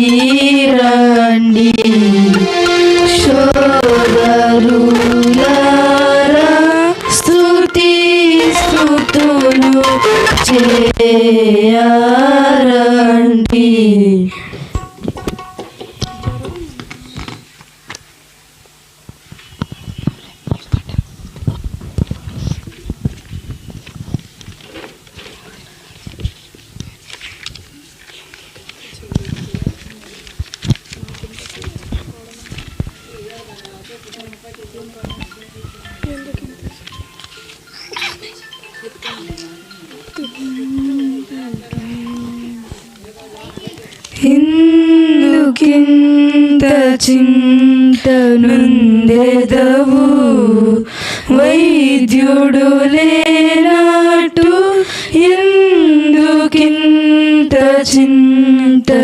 இரண்டி சோதருளர ஸ்துதி ஸ்துதுனு சேயாரா ఇందుకింత చింతనుందెదవు వైద్యుడు లేనాటు ఎందుకింత చింతనుందెదవు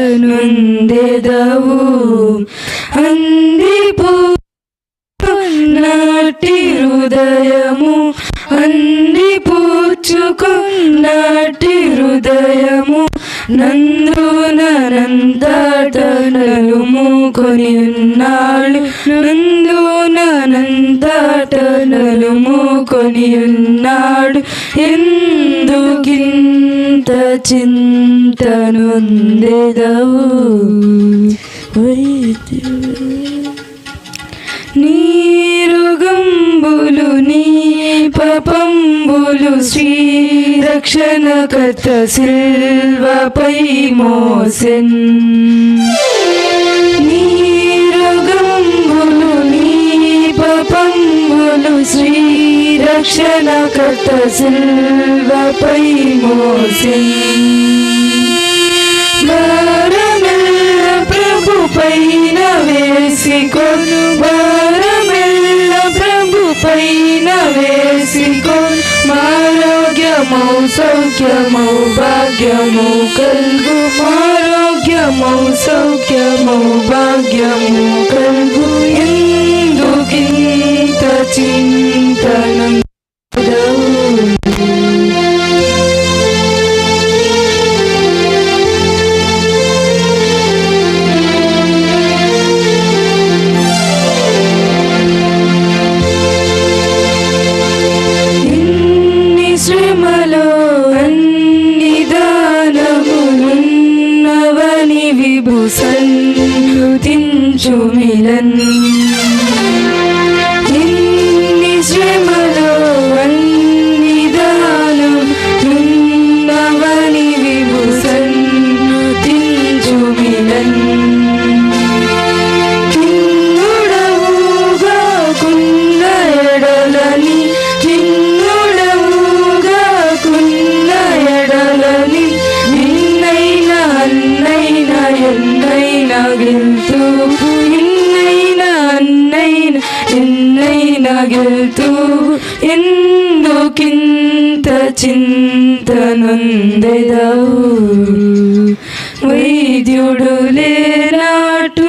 హృదయము నందునంతటనలు మూకొని ఉన్నాడు నందునంతటనలు మూకొని ఉన్నాడు ఎందుకింత చింతనుందెదవు వైద్యుడు నీరుగంబులు నీ అంగులు శ్రీ రక్షణ కథ శిల్వపై మోసెన్. నీరుగంబులు నీ శ్రీ రక్షణ కథ శిల్వపై మోసెన్. భారమెల్ల ప్రభు పైన వేసికొను భారమెల్ల ఆరోగ్యమౌ సౌఖ్యమౌ భాగ్యము కల్గు. ఆరోగ్యమౌ సౌఖ్యమౌ భాగ్యము కల్గు. ఎందుకింత చింతనం സന്നിധിൻ ചുമിലൻ. చింతనుందెదవు. వైద్యుడు లేనాటు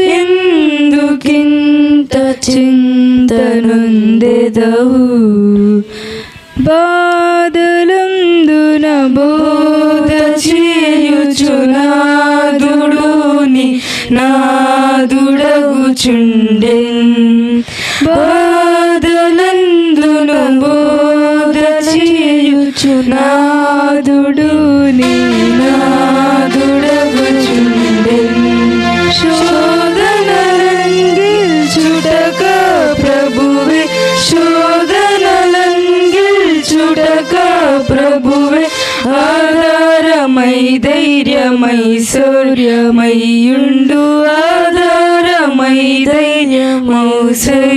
ఎందుకింత చింతనుందెదవు? బాధలందున బోధ చేయుచునాదుడుని నాదుడగుచుండెన్ బా ఆధారమై ధైర్యమై శౌర్యమయ్యుండు ఆధారమై ధైర్యమౌ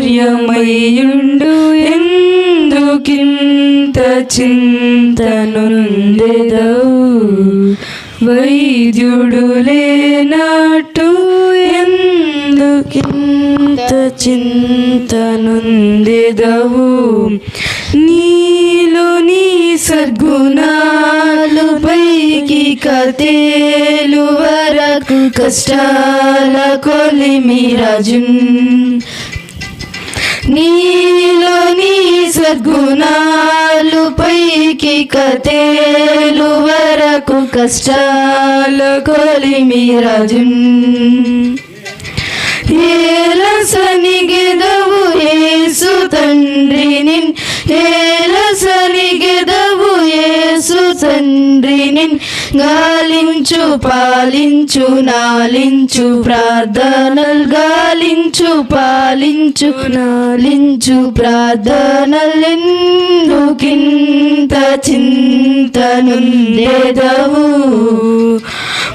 ధైర్యమౌశర్యమయ్యుండు ఎందుకింత చింతనుందెదవు వైద్యుడు లేనాటు ఎందుకింత చింతనుందెదవు నీలో నీ సద్గుణా పైకి కతేలు వరకు కష్టాల కొలిమి రాజున్ నీలో నీ సద్గుణాలు పైకి కతేలు వరకు కష్టాల కొలిమి రాజున్ ఏలసనిగెదవు ఏసు తండ్రి తండ్రిని గాలించు పాలించు నాలించు ప్రార్థనల్ గాలించు పాలించు నాలించు ప్రార్థనలెందుకింత చింతనుందేదవు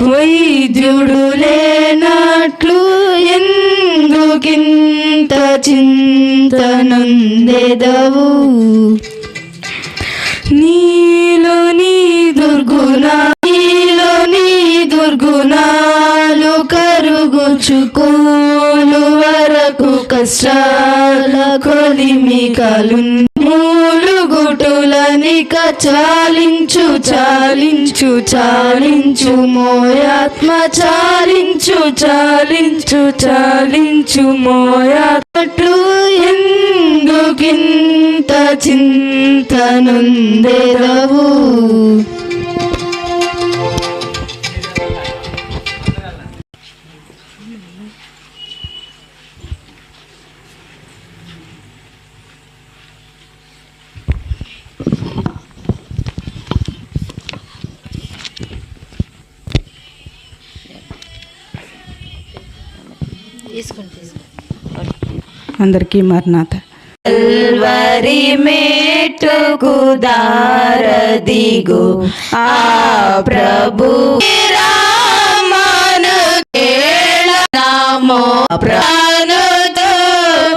వైద్యుడు లేనట్లు ఎందుకింత చింతనుందెదవు నీలో నీ దుర్గుణ నీలో నీ దుర్గుణాలు కరుగుచుకోలు వరకు కష్టాల కొలిమికలు మూలుగుటులని మూలుగుటులనిక చాలించు చాలించు చాలించు. మోయాత్మ చాలించు చాలించు చాలించు. మోయాత్మట్లు ఎందుకింత చింతనుందెదవు అందరికీ మరణాత. కల్వరి మేటుకు దారదిగు. ఆ ప్రభు రామను కేళ నామో ప్రాణు